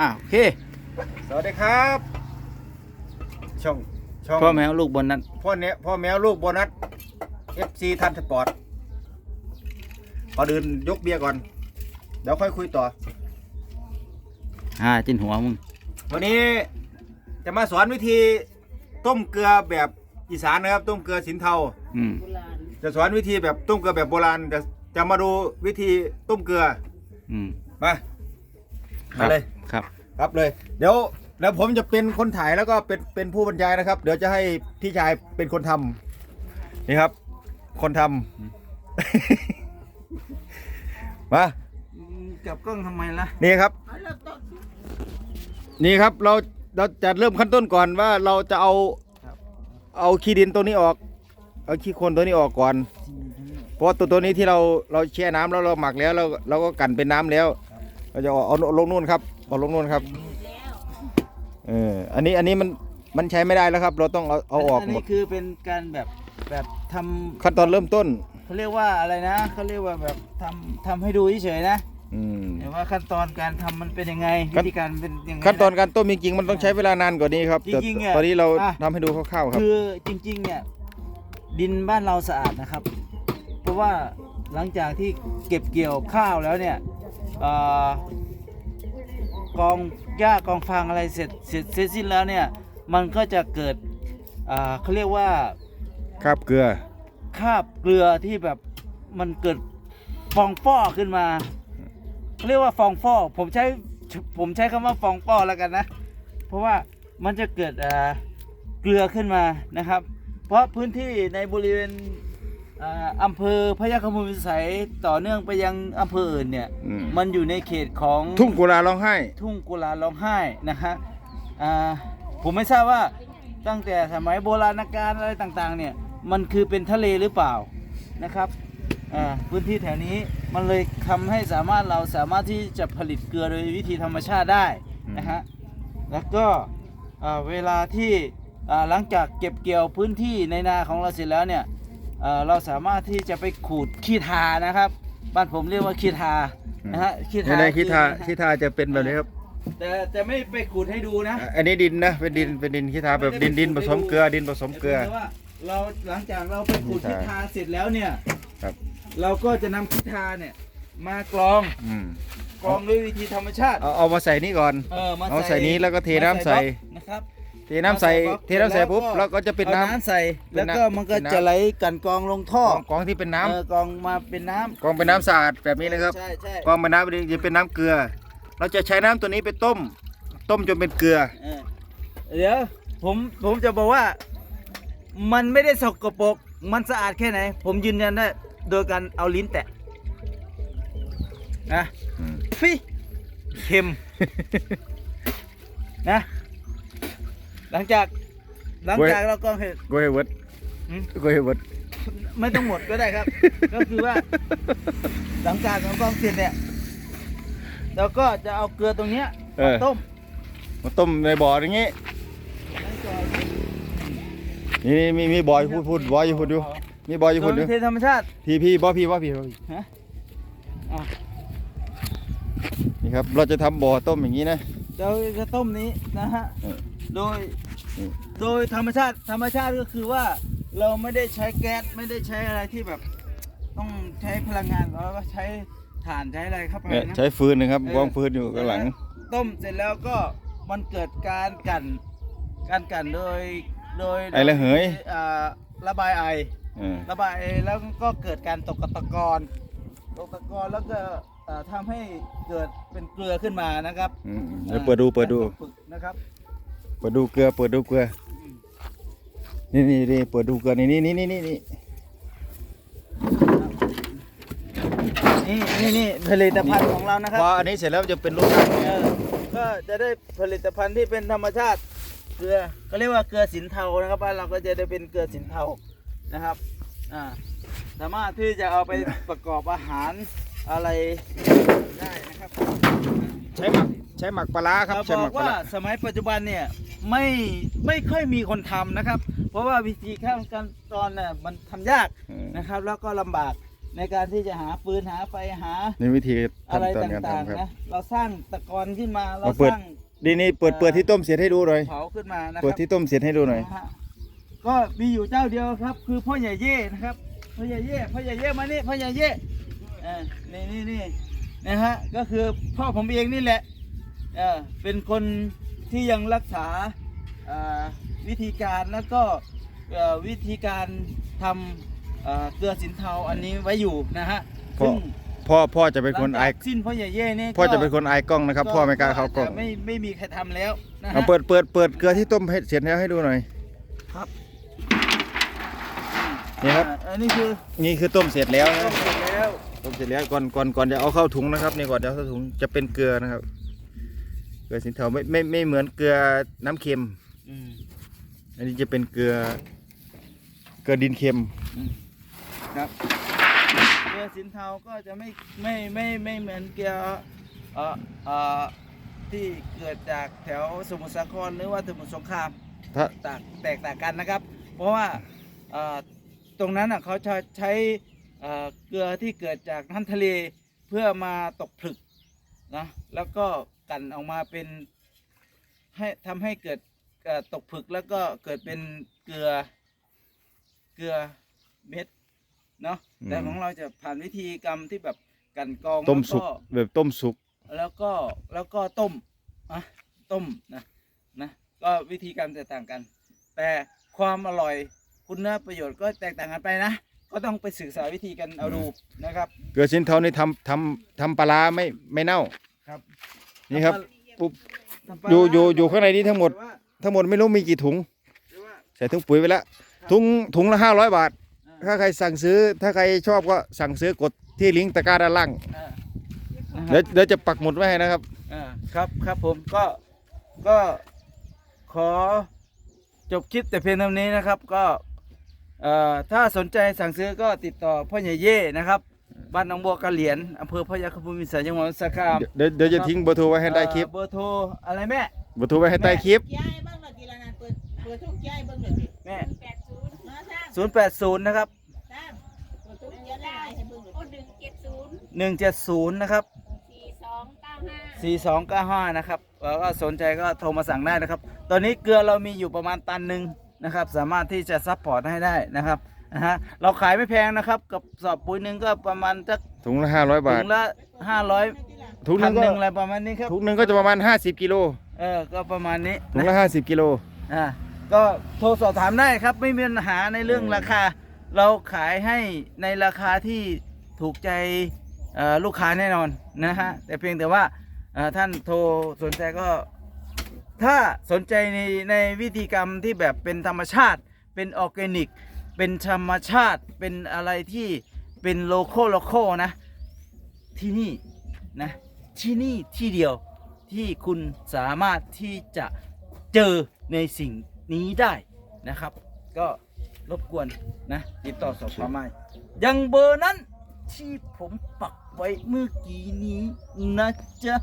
อ่าโอเคสวัสดีครับ ช่องช่องพ่อแมวลูกบนนั้นพ่อเนี้ยพ่อแมวลูกโบนัส FC ทันสปอร์ตก่อนอื่นยกเบียร์ก่อน เดี๋ยวค่อยคุยต่อ อ่าจินหัวมึงวันนี้จะมาสอนวิธีต้มเกลือแบบอีสานนะครับ ต้มเกลือสินเทา อืมจะสอนวิธีแบบต้มเกลือแบบโบราณจะจะมาดูวิธีต้มเกลืออืมมาครั มาบเลยครับครับเลย เดี๋ยวแล้วผมจะเป็นคนถ่ายแล้วก็เป็นเป็นผู้บรรยายนะครับ เดี๋ยวจะให้พี่ชายเป็นคนทำนี่ครับ คนทำ มา จับกล้องทำไมล่ะนี่ครับ นี่ครับเราเราจะเริ่มขั้นต้นก่อนว่าเราจะเอาเอาขี้ดินตัวนี้ออก เอาขี้โคลนตัวนี้ออกก่อน เพราะว่าตัวตัวนี้ที่เราเราแช่น้ำแล้วเราหมักแล้วเราเราก็กันเป็นน้ำแล้ว เราจะเอาเอาเอาลงนู่นครับเอาลงนู่นครับเอออันนี้อันนี้มันมันใช้ไม่ได้แล้วครับ เราต้องเอาเอาออกนหมนี้ดคือเป็นการแบบแบบทำขั้นตอนเริ่มต้นเขาเรียกว่าอะไรนะเขาเรียกว่าแบบทำทำให้ดูเฉยๆนะอืม แต่ว่าขั้นตอนการทำมันเป็นยังไงขั้วิน ธีการเป็นยังไงขั้นตอนการต้มจริงๆมันต้องใช้เวลานานกว่านี้ครับแต่จริงๆเนี่ยตอนนี้เราอะ ทำให้ดูคร่าวๆครับ คือจริงๆเนี่ยดินบ้านเราสะอาดนะครับ เพราะว่าหลังจากที่เก็บเกี่ยวข้าวแล้วเนี่ยเอ่อ กองหญ้ากองฟางอะไรเสร็จเสร็จเสร็จสิ้นแล้วเนี่ยมันก็จะเกิดอ่าเขาเรียกว่าครับเกลือคราบเกลือที่แบบมันเกิดฟองฟอขึ้นมาเขาเรียกว่าฟองฟอผมใช้ผมใช้คำว่าฟองฟอแล้วกันนะ เพราะว่ามันจะเกิดอ่าเกลือขึ้นมานะครับ เพราะพื้นที่ในบริเวณ อ่าอำเภอพยัคฆภูมิวิสัยต่อเนื่องไปยังอำเภออื่นเนี่ย อืม มันอยู่ในเขตของทุ่งกุลาร้องไห้ ทุ่งกุลาร้องไห้นะฮะอ่าผมไม่ทราบว่าตั้งแต่สมัยโบราณกาลอะไรต่างๆ เนี่ย มันคือเป็นทะเลหรือเปล่านะครับอ่าพื้นที่แถวนี้มันเลยทำให้สามารถเราสามารถที่จะผลิตเกลือโดยวิธีธรรมชาติได้นะฮะ แล้วก็อ่าเวลาที่อ่าหลังจากเก็บเกี่ยวพื้นที่ในนาของเราเสร็จแล้วเนี่ยอ่า เราสามารถที่จะไปขูดขี้ทานะครับ บ้านผมเรียกว่าขี้ทานะฮะขี้ในทาในคิทาคือคิทาจะเป็นแบบนี้ครับ แต่แต่ไม่ไปขูดให้ดูนะอะอันนี้ดินนะเป็นดินเป็นดินคิทาแบบดินดินผสมเกลือดินผสมเกลือแต่ว่าเราหลังจากเราไปขูดขี้ขี้ทาทาเสร็จแล้วเนี่ยครับเราก็จะนำขี้ทาเนี่ย มากรองอืมกรองด้วยวิธีธรรมชาติ เอาเอามาใส่นี่ก่อน เออมาเอาใส่นี้แล้วก็เทน้ำใส่บล็อกนะครับ เทน้ำใส่มาใส่บล็อกเทน้ำใส่ปุ๊บแล้วก็แล้วก็จะเป็นอาน้ำน้ำใส่เป็แล้วนน้ำก็มันก็เป็นน้ำ จะไหลกลันกรองลงท่อกองที่เป็นน้ำเออกรองมาเป็นน้ำกองเป็นน้ำสะอาดแบบนี้นะครับ ใช่ใช่กองเป็นน้ำจะเป็นน้ำเกลือ เราจะใช้น้ำตัวนี้ไปต้ม ต้มจนเป็นเกลือ เออเดี๋ยวผมผมจะบอกว่า มันไม่ได้สกปรกมันสะอาดแค่ไหน ผมยืนยันได้โดยการเอาลิ้นแตะนะอืมฟิเค็ม นะ หลังจากหลังจากเราก็เห็นโกยเวิร์ดหืมโกยเวิร์ดไม่ต้องหมดก็ได้ครับ ก็คือว่า หลังจากเรากรองเสร็จเนี่ยเราก็จะเอาเกลือตรงเนี้ยเอมาอต้มมาต้มในบ่ออย่างงี้นี่นี่มีมีบ่อยพูดพูดบ่อยอยู่พูดอยู่มีบ่อยอยู่โดพูยดอวิยู่ธีธรรมชาติ พี่พี่บ่พี่บ่พี่บ่พี่ฮะอะ นี่ครับ เราจะทำบ่อต้มอย่างนี้นะ เราจะต้มนี้นะฮะ เออ โดยอืมโดยธรรมชาติธรรมชาติก็คือว่าเราไม่ได้ใช้แก๊สไม่ได้ใช้อะไรที่แบบต้องใช้พลังงานเราก็ใช้ถ่านใช้อะไรเข้าไปเนี่ยนะ ใช้ฟืนนะครับเออกองฟืนอยู่ข้างหลัง ต้มเสร็จแล้วก็มันเกิดการกันการกันโดยโดยไอระเหย อ่าระบายไอ เออระบายไอแล้วก็เกิดการตกตะกอนตกตะกอนแล้วก็เอ่อทำให้เกิดเป็นเกลือขึ้นมานะครับอืมเดี๋ยวเปิดดูเปิดดู การตกผึกนะครับเปิดดูเกลือ เปิดดูเกลือ นี่นี่นี่เปิดดูเกลือ นี่นี่นี่นี่นี่นี่นี่นี่ผลิตภัณฑ์ของเรานะครับพออันนี้เสร็จแล้วจะเป็นรูปร่างเออก็จะได้ผลิตภัณฑ์ที่เป็นธรรมชาติ เกลือก็เรียกว่าเกลือสินเทานะครับบ้านเราก็จะได้เป็นเกลือสินเทานะครับอ่าสามารถที่จะเอาไปประกอบอาหารอะไรได้นะครับ ใช้หมักใช้หมักปลาร้าครับเราใช้บหอมักกปลาว่าร้าสมัยปัจจุบันเนี่ยไม่ไม่ค่อยมีคนทำนะครับ เพราะว่าวิธีขั้นตอนน่ะมันทำยากเออนะครับ แล้วก็ลำบากในการที่จะหาฟืนหาไฟหานี่วิธีอะไรขั้นตอนการต่างทำครับๆนะเราสร้างตะกอนขึ้นมาเราเอาเปิสด ร้างนี่นี่เปิดเปิดที่ต้มเสร็จให้ดูหน่อยเผาขึ้นมานะคเปิดรับ ที่ต้มเสร็จให้ดูหน่อย นะฮะก็มีอยู่เจ้าเดียวครับ คือพ่อใหญ่เย่นะครับพ่อใหญ่เย่พ่อใหญ่เย่มานี่พ่อใหญ่เย่เออนี่นี่นี่ นะฮะก็คือพ่อผมเองนี่แหละเออเป็นคนที่ยังรักษาเอ่อวิธีการแล้วก็เอ่อวิธีการทำเอ่อเกลือสินเทาอันนี้ไว้อยู่นะฮะพ่อซึ่งพ่อพ่อจะเป็นคนหลังอายจากสิ้นพ่อใหญ่เย่นี่พ่อจะเป็นคนอายกล้องนะครับ พ่อไม่กล้าเข้ากล้องจจะไม่ไม่มีใครทำแล้วนะฮะเอาเปิดเปิดเปิดเกลือที่ต้มให้เสร็จแล้วให้ดูหน่อยครับนี่ครับอ่าอันนี้คือนี่คือต้มเสร็จแล้วนะ ต้มเสร็จแล้วต้มเสร็จแล้วก่อนก่อนก่อนจะเอาเข้าถุงนะครับนี่ก่อนจะเอาเข้าถุงจะเป็นเกลือนะครับ เกลือสินเทาไม่ไม่ไม่เหมือนเกลือน้ำเค็มอืมอันนี้จะเป็นเกลือ เกลือดินเค็มครับ เกลือสินเทาก็จะไม่ไม่ไม่ไม่เหมือนเกลือเอ่อเอ่อที่เกิดจากแถวสมุทรสาครหรือว่าสมุทรสงครามถ้า ต่างแตกต่างกันนะครับ เพราะว่าเอ่อตรงนั้นอะเขาจะใช้ เอ่อเกลือที่เกิดจากน้ำทะเลเพื่อมาตกผลึกนะแล้วก็กลั่นออกมาเป็นให้ทำให้เกิดเอ่อตกผลึกแล้วก็เกิดเป็นเกลือเกลือเม็ดเนาะแต่ของเราจะผ่านวิธีกรรมที่แบบกลั่นกรองต้มสุกแล้วแบบต้มสุกแล้วก็แล้วก็ต้มอะต้มนะนะก็วิธีการแตกต่างกัน แต่ความอร่อยคุณประโยชน์ก็แตกต่างกันไปนะ ก็ต้องไปศึกษาวิธีกันเอาดูนะครับ เกลือสินเทานี่ทำทำทำปลาร้าไม่ไม่เน่าครับนี่ครับปุ๊บทำปลาอยู่อยู่ร้าอยู่ข้างในนี้ทั้งหมดรือว่าทั้งหมดไม่รู้มีกี่ถุงหรือว่าใส่ถุงปุ๋ยไปแล้วถุงถุงละห้าร้อยบาทอ่าถ้าใครสั่งซื้อ ถ้าใครชอบก็สั่งซื้อกดที่ลิงก์ตะกร้าด้านล่างอ่านะคเดี๋รัยวบเดี๋ยวจะปักหมุดไว้ให้นะครับอ่าครับครับผมก็ก็ขอจบคลิปแต่เพียงเท่านี้นะครับก็ เอ่อถ้าสนใจสั่งซื้อก็ติดต่อพ่อใหญ่เย่นะครับ บ้านหนองบัวกะเหลียนอำเภอพยัคฆภูมิพิสัยจังหวัดสมุทรสาครามเดี๋ยวเดี๋ยวจะทิ้งเบอร์โทรไว้ให้ใต้คลิป เอ่อเบอร์โทรอะไรแม่ เบอร์โทรไว้ให้ใต้คลิป ย้ายเบิ่งเลยทีละนันเปิดเปิดทุกย้ายเบิ่งเลยสิแม่แปดศูนย์นะสร้างศูนย์แปดศูนย์นะครับสร้างเปิดทุกย้ายได้ให้เบิ่งเลยโอ้หนึ่งเจ็ดศูนย์หนึ่งเจ็ดศูนย์นะครับสี่สองเก้าห้าสี่สองเก้าห้านะครับแล้วก็สนใจก็โทรมาสั่งได้นะครับ ตอนนี้เกลือเรามีอยู่ประมาณตันหนึ่ง นะครับ สามารถที่จะซัพพอร์ตให้ได้นะครับนะฮะเราขายไม่แพงนะครับ กับสอบปุ๋ยหนึ่งก็ประมาณสักถุงละห้าร้อยบาถุทงละห้าร้อยถุงหพันึนงก็หนึ่งอะไรประมาณนี้ครับถุงหนึงก็จะประมาณ 50กิโลเออก็ประมาณนี้ถุงนะละ50กิโล อ่าก็โทรสอบถามได้ครับ ไม่มีปัญหาในเรื่องอืมราคา เราขายให้ในราคาที่ถูกใจเอ่อลูกค้าแน่นอนนะฮะแต่เพียงแต่ว่าเอ่อท่านโทรสนใจก็ ถ้าสนใจในในวิธีกรรมที่แบบเป็นธรรมชาติ เป็นออร์แกนิก เป็นธรรมชาติ เป็นอะไรที่เป็นโลโก้โลโก้นะ ที่นี่นะ ที่นี่ที่เดียวที่คุณสามารถที่จะเจอในสิ่งนี้ได้นะครับ ก็รบกวนนะติดต่อสอบถามมายังเบอร์นั้นที่ผมปักไว้เมื่อกี้นี้นะจ๊ะ